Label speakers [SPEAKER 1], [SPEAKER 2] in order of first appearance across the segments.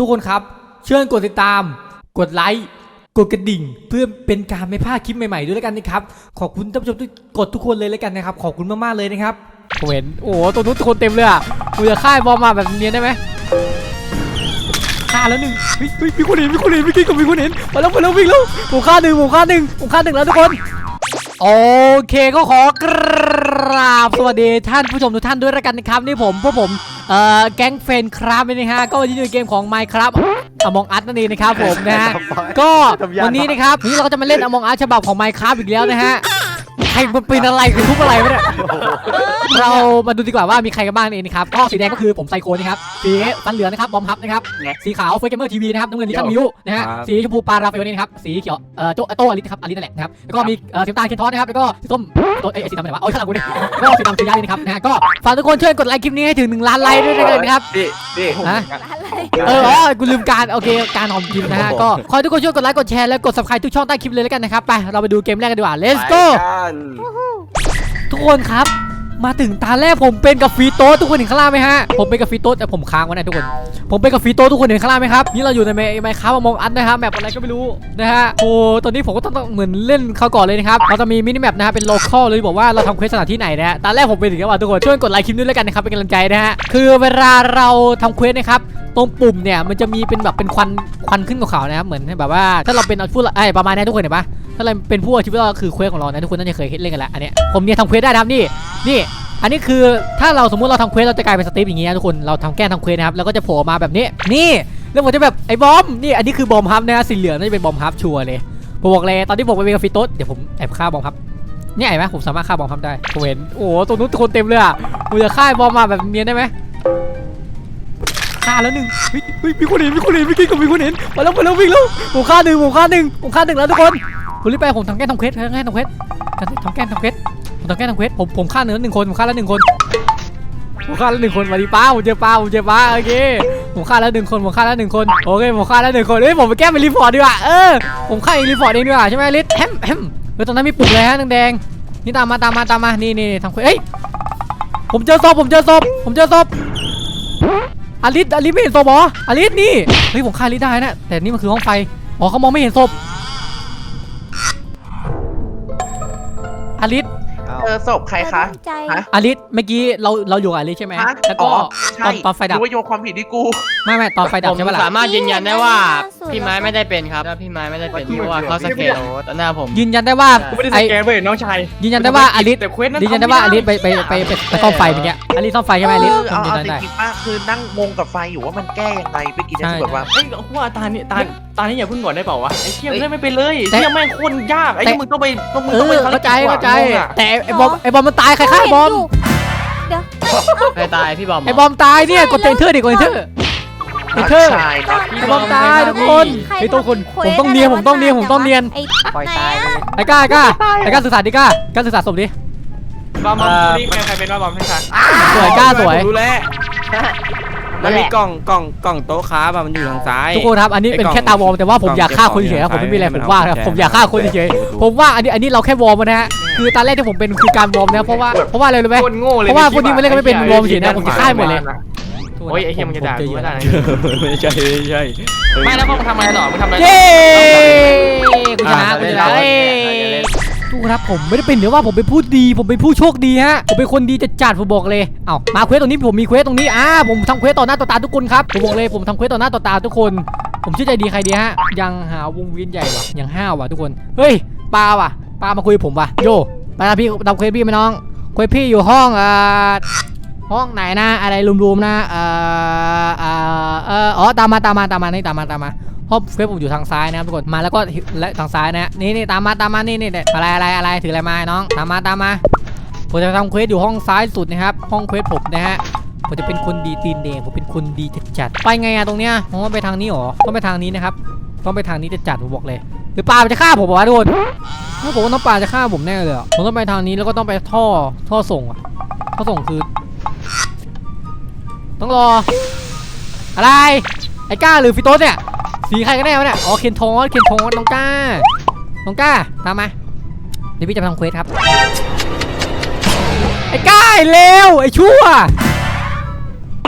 [SPEAKER 1] ทุกคนครับ เชิญกดติดตาม กดไลค์ กดกระดิ่ง เพื่อเป็นการไม่พลาดคลิปใหม่ๆด้วยแล้วกันนะครับ ขอบคุณท่านผู้ชมทุกกดทุกคนเลยแล้วกันนะครับ ขอบคุณมากๆเลยนะครับผมเห็นโอ้โหตัวนู้นคนเต็มเลยอะกูจะฆ่าไอ้บอมมาแบบเนียนได้ไหมฆ่าแล้วหนึ่งเฮ้ยเฮ้ยมีคนเห็นมีคนเห็นมีคนกับมีคนเห็นมาแล้วมาแล้ววิ่งแล้วผมฆ่าหนึ่งผมฆ่าหนึ่งผมฆ่าหนึ่งแล้วทุกคน โอเคก็ขอกราบสวัสดีท่านผู้ชมทุกท่านด้วยแล้วกันนะครับนี่ผมพวกผมเอ่อแก๊งเฟนครับนี่นะฮะก็วันนี้อยู่ในเกมของ Minecraft Among Us นั่นเองนะครับผมนะฮะก็วันนี้นะครับนี่เราก็จะมาเล่น Among Us ฉบับของ Minecraft อีกแล้วนะฮะใครมันเป็นอะไรคือทุบอะไรวะเนี่ย เรามาดูดีกว่าว่ามีใครกันบ้างนั่นเองนะครับก็สีแดงก็คือผมไซโคนะครับสีฟันเหลืองนะครับบอมฮับนะครับสีขาวเฟย์เกมเมอร์ทีวีนะครับน้ำเงินลิทันมิวนะฮะสีชมพูปลาราเฟลนี่นะครับสีเขียวเอ่อโจโตอลิสครับอลิสนั่นแหละนะครับแล้วก็มีเอ่อสีน้ำตาลเคนทอสนะครับแล้วก็สีส้มตัวเอ้ยสีดำอะไรวะโอ้ยข้างหลังกูนี่แล้วก็สีดำสียาเลยนะครับนะฮะก็ฝากทุกคนช่วยกดไลค์คลิปนี้ให้ถึง1ล้านไลค์ด้วยนะครับ
[SPEAKER 2] นี่นี่
[SPEAKER 1] ฮะ
[SPEAKER 3] อะไร
[SPEAKER 1] เอออ๋อกูลืมการโอเคการหอมกินนะฮะก็ขอให้ทุกคนช่วยกดไลค์กดแชร์และกด subscribe ทุกช่องใต้คลิปเลยแล้วกันนะครับไปเราไปดูเกมแรกกันดีกว่า let's go
[SPEAKER 2] ไปกัน
[SPEAKER 1] ทุกคนครับ มาถึงตาแรกผมเป็นกับฟีโต้ทุกคนเห็นข้างล่างไหมฮะ ผมเป็นกับฟีโต้แต่ผมค้างไว้นะทุกคน ผมเป็นกับฟีโต้ทุกคนเห็นข้างล่างไหมครับ นี่เราอยู่ในไมค์ครับมองอันนะครับแมปอะไรก็ไม่รู้นะฮะ โอ้ตอนนี้ผมก็ต้องเหมือนเล่นเขาก่อนเลยนะครับ เราจะมีมินิแมปนะฮะเป็นโลคอลเลยบอกว่าเราทำเควสสถานที่ไหนนะฮะ ตาแรกผมเป็นถึงแล้วทุกคน ช่วยกดไลค์คลิปนี้ด้วกันนะครับเป็นกำลังใจนะฮะ คือเวลาเราทำเควสนะครับตรงปุ่มเนี่ยมันจะมีเป็นแบบเป็นควันควันขึ้นขาวๆนะครับเหมือนแบบว่าถ้าเราเป็นผู้ไอ้ประมาณนี้ทุกคนเห็นปะถ้าเราเป็นผู้อาชีพก็คือเควสของเรานะทุกคนน่าจะเคยเล่นกันแล้วอันนี้ผมเนี่ยทำเควสได้นะครับนี่นี่อันนี้คือถ้าเราสมมุติเราทำเควสเราจะกลายเป็นสตีฟอย่างงี้นะทุกคนเราทำแก้ทำเควสนะครับแล้วก็จะโผล่มาแบบนี้นี่แล้วผมจะแบบไอ้บอมนี่อันนี้คือบอมฮับนะสีเหลืองน่าจะเป็นบอมฮับชัวร์เลยผมบอกเลยตอนที่ผมไปเป็นกับฟิโต้เดี๋ยวผมแอบฆ่าบอมฮับเนี่ยเห็นไหมผมสามารถฆ่าบอมฮับได้ผมเห็นโอ้ตัวนู้นคนเต็มเลยอะผมจะฆ่าบอมมาแบบเนียนได้ไหม ฆ่าแล้วหนึ่งเฮ้ยเฮ้ยมีคนเห็นมีคนเห็นมีคนกับมีคนเห็นมาแล้วมาแล้ววิ่งแล้วผมฆ่าหนึ่งผมฆ่าหนึ่งผมฆ่าหนึ่งแล้วทุกคนผมรีบไปผมทำแก้ทำเควสทำแก้ทำเควสทำแก้ทำเควสผมทำแก้ทำเควสผมผมฆ่าหนึ่งแล้วหนึ่งคนผมฆ่าแล้วหนึ่งคนผมฆ่าแล้วหนึ่งคนสวัสดีป้าผมเจอป้าผมเจอป้าโอเคผมฆ่าแล้วหนึ่งคนผมฆ่าแล้วหนึ่งคนโอเคผมฆ่าแล้วหนึ่งคนเฮ้ยผมไปแก้เป็นรีพอร์ตดีกว่าเออผมฆ่าเองรีพอร์ตเองดีกว่าใช่ไหมลิศแฮมแฮมเฮ้ยตรงนั้นมีปุ่มเลยฮะแดงๆนี่ตามมาตามมาตามมานี่นี่ทำเควสเฮ้ยผมเจอศพผมเจอศพผมเจอศพ อลิสอลิสไม่เห็นศพเหรออลิสนี่เฮ้ยผมฆ่าอลิสได้นะแต่นี่มันคือห้องไฟอ๋อเขามองไม่เห็นศพอลิส
[SPEAKER 2] อศพใครคะ
[SPEAKER 3] ใจ
[SPEAKER 2] ฮะ
[SPEAKER 1] อลิสเมื่อกี้เราเราอยู่กับอลิสใช่ไหม
[SPEAKER 2] ฮะ
[SPEAKER 1] แล้วก็
[SPEAKER 2] อ๋อใช่
[SPEAKER 1] ตอนตอนไฟดับ
[SPEAKER 2] รู้ว่าโยนความผิดที่กู
[SPEAKER 1] ไม่ไม่ตอนไฟดับ
[SPEAKER 4] ผม
[SPEAKER 1] ใช่ปะล่ะ
[SPEAKER 4] สามารถยืนยันได้ว่าพี่ไม้ไม่ได้เป็นครับแล้วพี่ไม้ไม่ได้เป็นเพราะว่าเขาสแกนต่อหน้าผม
[SPEAKER 1] ยืนยันได้ว่า
[SPEAKER 4] กูไม่ได้
[SPEAKER 1] ไอ
[SPEAKER 4] สแกนเว้ยน้องชาย
[SPEAKER 1] ยืนยันได้ว่าอลิส
[SPEAKER 4] แต่เควสนั้น
[SPEAKER 1] ยืนยันได้ว่าอลิสไปไปไปไปไปซ่อมไฟเมื่อกี้อลิสซ่อมไฟใช่ไหมอลิส
[SPEAKER 2] คือ
[SPEAKER 1] ผม
[SPEAKER 2] เอา
[SPEAKER 1] ยืน
[SPEAKER 2] เอา
[SPEAKER 1] ยัน
[SPEAKER 2] จ
[SPEAKER 1] ได้
[SPEAKER 2] ริงๆมากคือนั่งงงกับไฟอยู่ว่ามันแก้ยังไงไปกิน
[SPEAKER 1] ใช่
[SPEAKER 2] นะคือแบบว่า
[SPEAKER 4] เอ้ยกูว่าตานี้ตา ตานี้อย่าเพิ่งก่อนได้เปล่าวะไอ้เชี่ย
[SPEAKER 2] เอ้ย
[SPEAKER 4] เล่นไม่เป็นเลย
[SPEAKER 1] แต่
[SPEAKER 4] เชี่ยแม่งโคตรยากไอ้
[SPEAKER 1] แต่
[SPEAKER 4] ที่มึงต้องไปต้องมึง
[SPEAKER 1] เอ
[SPEAKER 4] ต้องไป
[SPEAKER 1] อ
[SPEAKER 4] ภร
[SPEAKER 1] เข้าใจ
[SPEAKER 4] กิจ
[SPEAKER 1] เข้าใจ
[SPEAKER 4] งงอะ
[SPEAKER 1] แต่ไอ้บอมไอ้บอมมันตายใครฆ่าไอ้บอม
[SPEAKER 3] เดี๋ยว
[SPEAKER 4] ใครตายพี่บอมเหร
[SPEAKER 1] ไอ้บอมตายเนี่ยกดเอนเทอร์ดิกดเอนเทอร์เอนเทอร์
[SPEAKER 2] ใช่ครับ
[SPEAKER 1] ไอ้บอมตายทุกคนไอ้ตัวคนผมต้องเนียนผมต้องเนียนผมต้องเนียน
[SPEAKER 3] ไอ้
[SPEAKER 4] ปล่อยตายไปเลย
[SPEAKER 1] ไอ้กล้าไอ้กล้าไอ้กล้าศึกษาดิกล้ากล้าศึกษาศพดิ
[SPEAKER 4] บอมบอมนี่ใครใครเป็นว่าบอมให้ใคร
[SPEAKER 1] สวยกล้าสวย
[SPEAKER 5] ผมรู้แล้ว มันมีกล่องกล่องกล่องโต๊ะค้าแบบมันอยู่ทางซ้าย
[SPEAKER 1] ทุกคนครับอันนี้เป็น
[SPEAKER 5] ไอ้กล่อง
[SPEAKER 1] แค่ตาวอร์มแต่ว่าผมอยากฆ่าคนเฉยๆครับผมไม่มีอะไรผมว่าครับผมอยากฆ่าคนเฉยๆผมว่าอันนี้อันนี้เราแค่วอร์มนะฮะคือตอนแรกที่ผมเป็นคือการวอร์มนะเพราะว่าเพราะว่าอะไรรู้ไหม
[SPEAKER 4] โคตรโง่เลย
[SPEAKER 1] เพราะว่าคนนี้มันเล่นกันไม่เป็นรวมเฉยนะผมจะฆ่าหมดเลย
[SPEAKER 4] โอ้ยไอ้เฮียมันจะด่ากูไม่ได้นะ
[SPEAKER 5] ไม่ใช่ไม่ใช่
[SPEAKER 4] ไม่แล้วก็มึงทำอะไรต่อมึงทำอะไรต่อ
[SPEAKER 1] เย้กูชนะ
[SPEAKER 4] อ่า
[SPEAKER 1] กูชนะ
[SPEAKER 4] ได้
[SPEAKER 1] เอ้ ครับผมไม่ได้เป็นเดี๋ยวว่าผมเป็นผู้ดี ผมเป็นผู้โชคดีฮะผมเป็นคนดีจะจัดผมบอกเลยเอามาเควสตรงนี้ผมมีเควสตรงนี้อ่าผมทำเควสต่อหน้าต่อตาทุกคนครับผมบอกเลยผมทำเควสต่อหน้าต่อตาทุกคน ผมเชื่อใจดีใครดีฮะยังหาวงเวียนใหญ่ว่ะยังห้าวว่ะทุกคนเฮ้ยปลาว่ะปลามาคุยกับผมว่ะโยไปนะพี่ทำเควสพี่ไหมน้องเควสพี่อยู่ห้องอ่าห้องไหนนะอะไรรวมๆนะเอ่อเอ่อเอ่ออ๋อตามมาตามมาตามมานี่ตามมาตามมา เพราะเฟซผมอยู่ทางซ้ายนะครับทุกคนมาแล้วก็และทางซ้ายนะนี่นี่ตามมาตามมานี่นี่อะไรอะไรอะไรถืออะไรมาน้อง ตามมาตามมาผมจะทำเควสอยู่ห้องซ้ายสุดนะครับ ห้องเควสผมนะฮะผมจะเป็นคนดีตีนแดงผมเป็นคนดีจัดจัดๆไปไงอะตรงเนี้ยผมว่าไปทางนี้หรอต้องไปทางนี้นะครับต้องไปทางนี้จะจัดผมบอกเลยหรือปลาจะฆ่าผมวะทุกคนถ้าผมว่าน้องปลาจะฆ่าผมแน่เลยผมต้องไปทางนี้แล้วก็ต้องไปท่อท่อส่งอะท่อส่งคือ ต้องรอ อะไรไอ้ก้าหรือฟิโต้เนี่ย สีใครกันแน่วะเนี่ยอ๋อเคนทอสเคนทอสน้องก้าน้องก้าตามมาเดี๋ยวพี่จะทำเควสครับไอ้ก้าไอ้เลวไอ้ชั่ว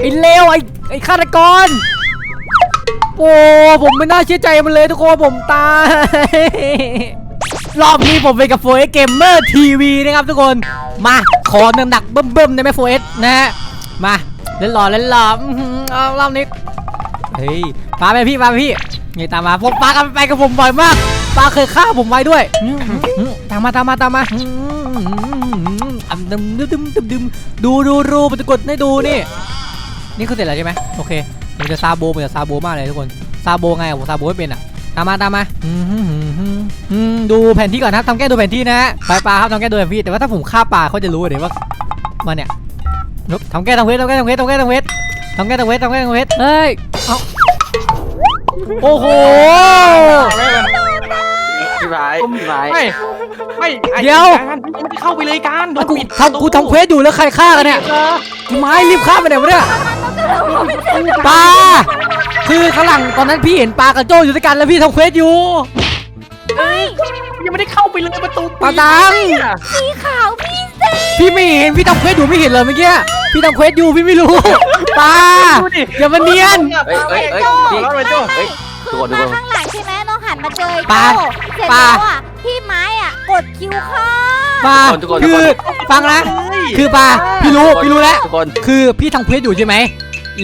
[SPEAKER 1] ไอ้เลวไอ้ไอ้ฆาตกรโอ้ผมไม่น่าเชื่อใจมันเลยทุกคนผมตายรอบนี้ผมไปกับ 4S Gamer TV นะครับทุกคนมาขอหนักๆเบิ่มๆได้ไหม 4S นะฮะมาเล่นหล่อเล่นหล่ออื้อหือเอารอบนี้เฮ้ย ปาไปพี่ปาไปพี่นี่ตามมาผมปากันไปกับผมบ่อยมากปาเคยฆ่าผมไว้ด้วยตามมาตามมาตามมาอันดึมดึมดึมดึมดูดูดูมันจะกดให้ดูนี่ นี่คือเสร็จแล้วใช่ไหมโอเคมันจะซาโบมันจะซาโบมากเลยทุกคนซาโบไงผมซาโบไม่เป็นอะตามมาตามมาดูแผนที่ก่อนนะครับทำแก้ดูแผนที่นะฮะไปปลาครับทำแก้ดูแผนที่แต่ว่าถ้าผมฆ่าปลาเขาจะรู้เดี๋ยวว่ามาเนี่ยนุ๊กทำแก้ทำเวททำแก้ทำเวททำแก้ทำเวททำแก้ทำเวททำแก้ทำเวทเฮ้ยเอา โอ้โห
[SPEAKER 5] พี่ไม้พี่ไม้
[SPEAKER 3] ไม่ ไม่ไอ้
[SPEAKER 1] เดี๋ยว
[SPEAKER 3] การไม่ได้เข้าไปเลยการโดน
[SPEAKER 1] กู
[SPEAKER 3] ปิด
[SPEAKER 1] ทำกูทำเควสอยู่แล้วใครฆ่ากันเนี่ยกูไม้รีบฆ่าไปไหนวะเนี่ยปลาคือข้างหลังตอนนั้นพี่เห็นปลากับโจอยู่ด้วยกันแล้วพี่ทำเควสอยู่
[SPEAKER 3] ยังไม่ได้เข้าไปเลยประตู
[SPEAKER 1] ปลาตัง
[SPEAKER 6] สีขาวพี่เซ
[SPEAKER 1] พี่ไม่เห็นพี่ทำเควสอยู่ไม่เห็นเลยเมื่อกี้ พี่ทำเควสอยู่พี่ไม่รู้ปลา
[SPEAKER 3] ดูดิ
[SPEAKER 1] อย่ามาเนียน
[SPEAKER 5] เฮ้ยเฮ้ยเฮ้ยพี่
[SPEAKER 3] แล้วเลยโจ้
[SPEAKER 5] เฮ้ยทุกคนทุก
[SPEAKER 6] มา
[SPEAKER 5] คน
[SPEAKER 6] ข้างหลังใช่ไหมน้องหันมาเจอไอ้
[SPEAKER 1] ปลา
[SPEAKER 6] โจ้เสร็จ
[SPEAKER 1] ปลา
[SPEAKER 6] แล้วอะพี่ไม้อะกดคิวข้า
[SPEAKER 1] ปลาคือฟังนะคือปลาพี่รู้พี่รู้แล้ว
[SPEAKER 5] ทุกคน
[SPEAKER 1] คือพี่ทำเควสอยู่ใช่ไหม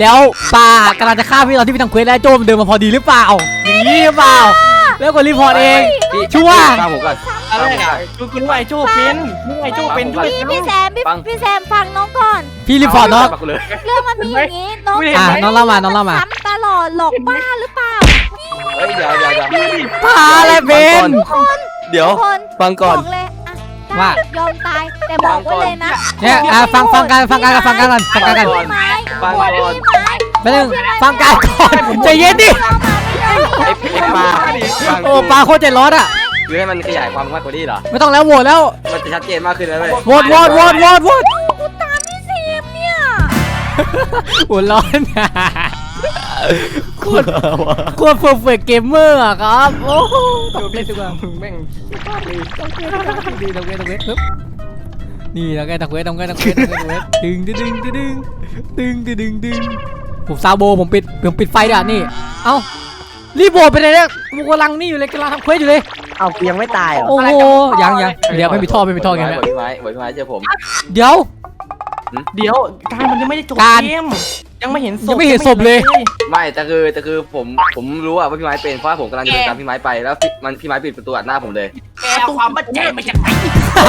[SPEAKER 1] แล้วปลากำลังจะฆ่าพี่ตอนที่พี่ทำเควสแล้วโจมนเดินมาพอดีหรือเปล่า อย่างนี้หรือเปล่า แล้วกดรีพอร์ตเอง
[SPEAKER 5] พี่
[SPEAKER 1] ชัวร์
[SPEAKER 5] ฟังผมก่อน
[SPEAKER 3] อะไรอะคือคุณว่าไอ้โจ้เป็นคุณว่าไอ้โจ้เป็นด้วย
[SPEAKER 6] พี่พี่แซมพี่
[SPEAKER 5] ฟัง
[SPEAKER 6] พี่แซมฟังน้องก่อน
[SPEAKER 1] พี่รีพอร์ตเนาะ
[SPEAKER 5] ฟังกูเลย
[SPEAKER 6] เรื่องมันมีอย่างนี้น้อง
[SPEAKER 3] ไม่เห็น
[SPEAKER 1] อะ
[SPEAKER 3] ไหม
[SPEAKER 1] น้องเล่ามาน้องเล่ามา
[SPEAKER 6] ซ้ำตลอดหลอกบ้าหรือเปล่า
[SPEAKER 5] เฮ้ยเดี๋ยวเดี๋ยวเดี๋ยว
[SPEAKER 1] ปลาอะไรเป็น
[SPEAKER 5] เดี๋ยว
[SPEAKER 6] ทุกคน
[SPEAKER 5] ฟังก่อน
[SPEAKER 6] บอกเลยอะ
[SPEAKER 1] ว่า
[SPEAKER 6] ยอมตายแต่บอกไว้เลยนะ
[SPEAKER 1] เนี่ยอะฟังฟังกันฟังกันฟังกันก่อนฟังกันกัน
[SPEAKER 6] พี่ไม้
[SPEAKER 5] ฟัง
[SPEAKER 6] ก
[SPEAKER 5] ก่
[SPEAKER 6] ด
[SPEAKER 5] อน
[SPEAKER 6] พี่ไม้
[SPEAKER 1] ไปหนึ่งฟังกันก่อนใจเย็นดิ
[SPEAKER 5] ไอ้ไอ้ปลาฟัง
[SPEAKER 1] โอ้ปลาโคตรใจร้อนอะ
[SPEAKER 5] หรือให้มันขยายความมากกว่านี้เหรอ
[SPEAKER 1] ไม่ต้องแล้วโหวตแล้ว
[SPEAKER 5] มันจะชัดเจนมากขึ้นแล้วเว้ย
[SPEAKER 1] โหวตโหวตโหวตโหวตโวต
[SPEAKER 6] กูตามพี่เซมเนี่ย
[SPEAKER 1] หัวร้อนโคตรโคตรเพอร์เฟกต์เกมเมอร์อะครับ โอ้โหตกเลยดีกว่ามึง
[SPEAKER 3] แม่ง
[SPEAKER 1] ดีตกเวทตกเวทปึ๊บนี่ตกเวทตกเวทตกเวทตกเวทตกเวทดึงดึงดึงดึงดึงดึงดึงผมซาโบผมปิดผมปิดไฟด้วยนี่ เอ้า รีบโบดไปเลยเนี่ยผมกำลังนี่อยู่เลยกำลังทำเควสอยู่เลย
[SPEAKER 7] เอายังไม่ตายเหรอ
[SPEAKER 1] โอ้โหยังยังเดี๋ยวไม่มีท่อไม่มีท่อไง
[SPEAKER 5] บ
[SPEAKER 1] เนี่ย
[SPEAKER 5] อกพี่ไม้บอกพี่ไม้เจอผม
[SPEAKER 1] เดี๋ยว
[SPEAKER 3] เดี๋ยวการมันยังไม่ได้จบ
[SPEAKER 1] การ
[SPEAKER 3] เกมยังไม่เห็นศพ
[SPEAKER 1] ยังไม่เห็นศพเลย
[SPEAKER 5] ไม่แต่คือแต่คือผมผมรู้อะว่าพี่ไม้เป็นเพราะว่าผมกำลังจะเดินตามพี่ไม้ไปแล้วพี่มันพี่ไม้ปิดประตูอัดหน้าผมเลย
[SPEAKER 3] แกเอาความมั่นใจมาจากไหน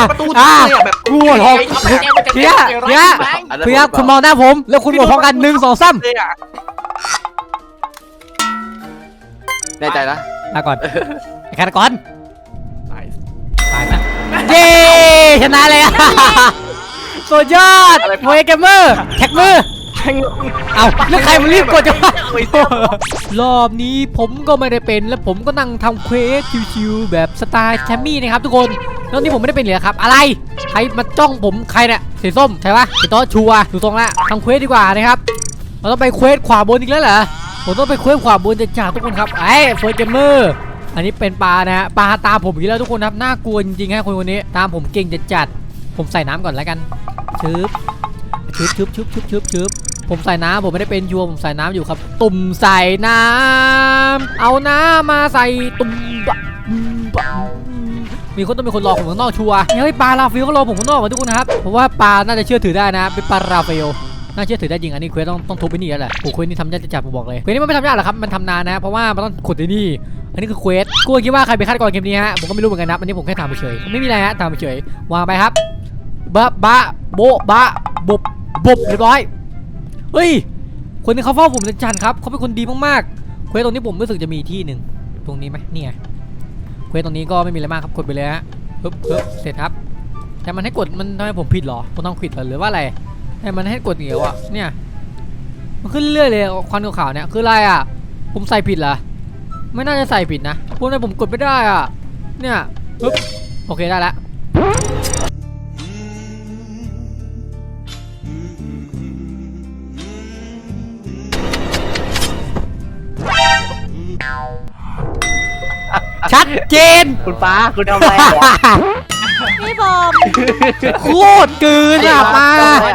[SPEAKER 3] ประตู
[SPEAKER 1] อ่า
[SPEAKER 3] เลยอะแบบ
[SPEAKER 1] กลัวหรอกเพี้ยเพี้ย
[SPEAKER 5] อันนั้น
[SPEAKER 1] เพี้ย
[SPEAKER 5] ผม
[SPEAKER 1] คุณมองหน้าผม แล้วคุณบอกพร้อมกันหนึ่งสองสาม
[SPEAKER 3] เลยอะ
[SPEAKER 5] แน่ใจนะ
[SPEAKER 1] ลาก่อนไอ้ฆาตกร
[SPEAKER 3] ตาย
[SPEAKER 1] ตายนะเย้ชนะเลยอะสุดยอดโมยเกมเมอร์แท็กมือ
[SPEAKER 3] แข่ง
[SPEAKER 1] เอาแล้วใครมันรีบกดจังวะรอบนี้ผมก็ไม่ได้เป็นแล้วผมก็นั่งทำเควสชิวๆแบบสไตล์แคมมี่นะครับทุกคนแล้วนี่ผมไม่ได้เป็นเลยครับ อะไร ใครมาจ้องผมใครเนี่ยสีส้มใช่ปะสีโต๊ะชัวร์ดูตรงละทำเควสดีกว่านะครับ เราต้องไปเควสขวาบนอีกแล้วเหรอ ผมต้องไปเควสขวาบนจะจ่าทุกคนครับไอ้เฟิร์สเกมเมอร์อันนี้เป็นปลานะฮะปลาตามผมอีกแล้วทุกคนครับน่ากลัวจริงๆฮะคนคนนี้ตามผมเก่งจะจัดผมใส่น้ำก่อนแล้วกันชึบชึบชึบชึบชึบชึบชึบผมใส่น้ำผมไม่ได้เป็นชัวผมใส่น้ำอยู่ครับ ตุ่มใส่น้ำเอาน้ำมาใส่ตุ่มบะบะมีคนต้องมีคนรอผมข้างนอกชัวร์เฮ้ยปลาลาฟิลก็รอผมข้างนอกอะทุกคนนะครับเพราะว่าปลาน่าจะเชื่อถือได้นะเป็นปลาราฟิล น่าเชื่อถือได้จริงอันนี้เควสต้องต้องทุบไปนี่แล้วแหละโอ้เควสนี่ทำยากจะจับผมบอกเลยเควสนี้มันไม่ทำยากหรอกครับมันทำนานนะเพราะว่ามันต้องขุดที่นี่อันนี้คือเควสกูคิดว่าใครเป็นฆาตกรเกมนี้ฮะผมก็ไม่รู้เหมือนกันนะอันนี้ผมแค่ถามเฉยๆไม่มีอะไรฮะถามเฉยๆวางไปครับบะบะโบบะบุบบุบเรียบร้อยเฮ้ยคนนี้เขาเฝ้าผมจันครับเขาเป็นคนดีมากๆเควสตรงนี้ผมรู้สึกจะมีที่หนึ่งตรงนี้ไหมเนี่ยเควสตรงนี้ก็ไม่มีอะไรมากครับกดไปเลยฮะปึ๊บปึ๊บเสร็จครับแต่มันให้กดมันทำไมผมผิดเหรอผมต้องผิดเหรอหรือว่าอะไร แต่มันให้กดเหนียวอะเนี่ย มันขึ้นเรื่อยเลยควันขาวๆเนี่ยคืออะไรอะ ผมใส่ผิดเหรอไม่น่าจะใส่ผิดนะพวกนั้นผมกดไม่ได้อะ เนี่ยปึ๊บโอเคได้แล้วชัดเจน
[SPEAKER 7] คุณฟ้าคุณทำอะไรอะ
[SPEAKER 6] พี่บอม
[SPEAKER 1] โคตรเกินอะปลา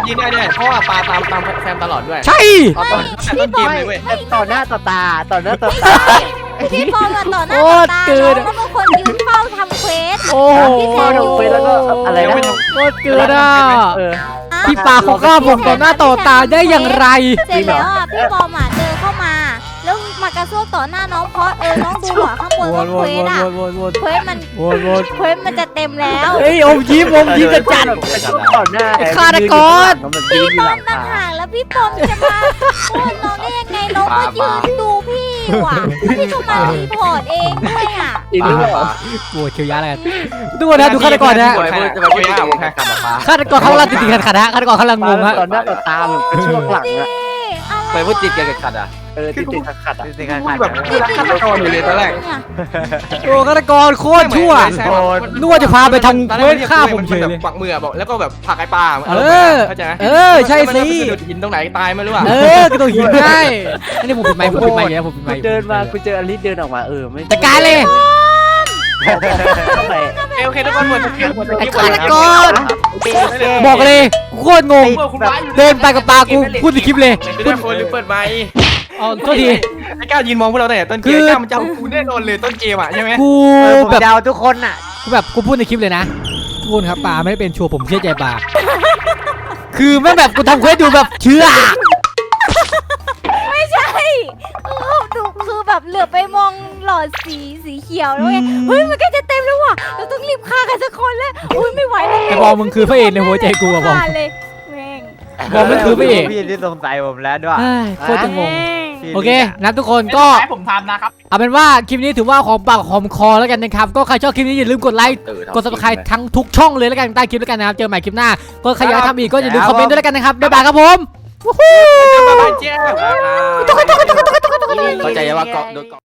[SPEAKER 3] ยืนได้ด้วยเพราะว่าปลาตามตามแซมตลอดด้วย
[SPEAKER 1] ใช่
[SPEAKER 3] เอาตอนตั้งแต่ต้นเกมเลยเว้ย
[SPEAKER 7] ต่อหน้าต่อตาต่อหน้าต่อตา
[SPEAKER 6] พี่บอมมาต่อหน้าต่อตาน้องก็เป็นคนยืนเฝ้าทำเควส
[SPEAKER 1] โอ้โห
[SPEAKER 6] พี่แซมอยู่
[SPEAKER 7] ไปแล้วก็อะไรนะ
[SPEAKER 1] โคตรเกินอะ
[SPEAKER 7] เออ
[SPEAKER 1] พี่ปลาเขาฆ่าผมต่อหน้าต่อตาได้อย่างไร
[SPEAKER 6] เสร็จแล้วอะพี่บอมอะเดินเข้ามาแล้ว มากระซวกต่อหน้าน้องเพราะเออน้องดูหัวข้างบน
[SPEAKER 1] ว
[SPEAKER 6] ว่าน
[SPEAKER 1] ว
[SPEAKER 6] เคนวสอะ
[SPEAKER 1] วนวนวน
[SPEAKER 6] เควสมัน
[SPEAKER 1] วนวน
[SPEAKER 6] เควสมันจะเต็มแล้ว
[SPEAKER 1] เฮ้ยอมยิ้มอมยิ้มจะจัด
[SPEAKER 7] ไปช่วงต่อหน้า
[SPEAKER 1] ฆาตกร
[SPEAKER 7] มัน
[SPEAKER 6] พี่
[SPEAKER 7] ยืนอยู่
[SPEAKER 6] ต้
[SPEAKER 7] ห
[SPEAKER 6] อ
[SPEAKER 7] ลั
[SPEAKER 6] ง
[SPEAKER 7] ง
[SPEAKER 6] ตั้ง
[SPEAKER 7] คา
[SPEAKER 6] ห่างแล้วพี่ปอมจะมาโค่นน้องได้ยังไงน้องก็ยืนดูพี่อยู่อะพี่ก็มารีพอร์ตเองด้วยอะ
[SPEAKER 7] จริงหรือเปล่า
[SPEAKER 1] ปวดเคียวยาอะไรกันดูนะดูฆาตกรนะ
[SPEAKER 5] ทำไมพูดทำไมพูดอย่างนี้ขัดปลา
[SPEAKER 1] ฆาตกรเขากำลังติดๆขัดๆฮะฆาตกรเขากำลังงงฮะ
[SPEAKER 7] ต่อหน้าต่อตาแบบกระช่วงหลังอะ
[SPEAKER 5] ทำไมพูดจิตแกขัดอะ
[SPEAKER 7] เออติดติดขัดขัดอะ
[SPEAKER 3] พูดแบบพูดรักฆาตกรอยู่เลยตอนแรก
[SPEAKER 6] เนี่ย
[SPEAKER 1] โอ้ฆาตกรโคตรชั่วนึกว่าจะพาไปทำเควสฆ่าผมเฉยเลย
[SPEAKER 3] ปักมือบอกแล้วก็แบบผลักไอ้ปลา
[SPEAKER 1] เออ
[SPEAKER 3] เข้าใจไหม
[SPEAKER 1] เออใช่สิ
[SPEAKER 3] แล้วมันไปสะดุดหินตรงไหนตายไม่รู้อะ
[SPEAKER 1] เออกระโดดหินได้อันนี้ผมปิดไมค์ผมปิดไมค์อยู่แล้วผมปิดไมค์อยู่
[SPEAKER 7] เดินมากูเจออลิสเดินออกมาเออไม่
[SPEAKER 1] จัดการเลย
[SPEAKER 7] เข้าไป
[SPEAKER 3] โอเคทุกคนหมดทุกคนหมดทุก
[SPEAKER 1] ไอ้
[SPEAKER 3] คน
[SPEAKER 1] ฆาตกร บอกเลยกูโคตรงง เดินไปกับปลากูพูดในคลิปเลย
[SPEAKER 3] เปิดคนหรือเปิดไมค์
[SPEAKER 1] อ๋อโทษที
[SPEAKER 3] ไอ้ก้าวยืนมองพวกเราตั้งแต่ต้นเก
[SPEAKER 1] คื
[SPEAKER 3] ม
[SPEAKER 1] อ
[SPEAKER 3] ก้าวมันจะเอากูแน่นอนเลยต้นเกมอะใช่ไหม
[SPEAKER 1] กู
[SPEAKER 7] ผม
[SPEAKER 1] แบบ
[SPEAKER 7] เดาทุกคนอะ
[SPEAKER 1] กูแบบกูพูดในคลิปเลยนะทุกคนครับปลาไม่ได้เป็นชัวร์ผมเชื่อใจปลาคือแม่งแบบกูทำเควสอยู่แบบเชื่อ
[SPEAKER 6] ไม่ใช่คือ ดูคือแบบเหลือไปมองหลอดสีสีเขียวแล้วไงเฮ้ยมันใกล้จะเต็มแล้วว่ะเราต้องรีบฆ่ากันสักคนแล้วอุ้ยไม่ไหวแล้ว
[SPEAKER 1] ไอ้บอลมึงคือพระเอกในหัวใจกูอะบอล
[SPEAKER 6] ฆ่าเลยแม่ง
[SPEAKER 1] บอลมันคือพระเอก
[SPEAKER 7] พี่ที่สงสัยผมแล้วด้วย
[SPEAKER 1] เอ้ยโคตรจะงง
[SPEAKER 6] แม่ง
[SPEAKER 1] โอเคนะทุกคนก็
[SPEAKER 3] ให้ผมทำนะครับ
[SPEAKER 1] เอาเป็นว่าคลิปนี้ถือว่าของปากหอมคอแล้วกันนะครับ ก็ใครชอบคลิปนี้อย่าลืมกดไลค์
[SPEAKER 5] เออก
[SPEAKER 1] ด subscribe ทั้งทุกช่องเลยแล้วกันใต้คลิปแล้วกันนะครับ เจอใหม่คลิปหน้า ก็ใครอยากให้ทำอีกก็อย่าลืมคอมเมนต์ด้วยแล้วกันนะครับบ๊ายบายครับผม วู้ฮู้
[SPEAKER 3] บ๊ายบายเจ้า
[SPEAKER 5] เข้าใจว่าเกาะโดนเกาะ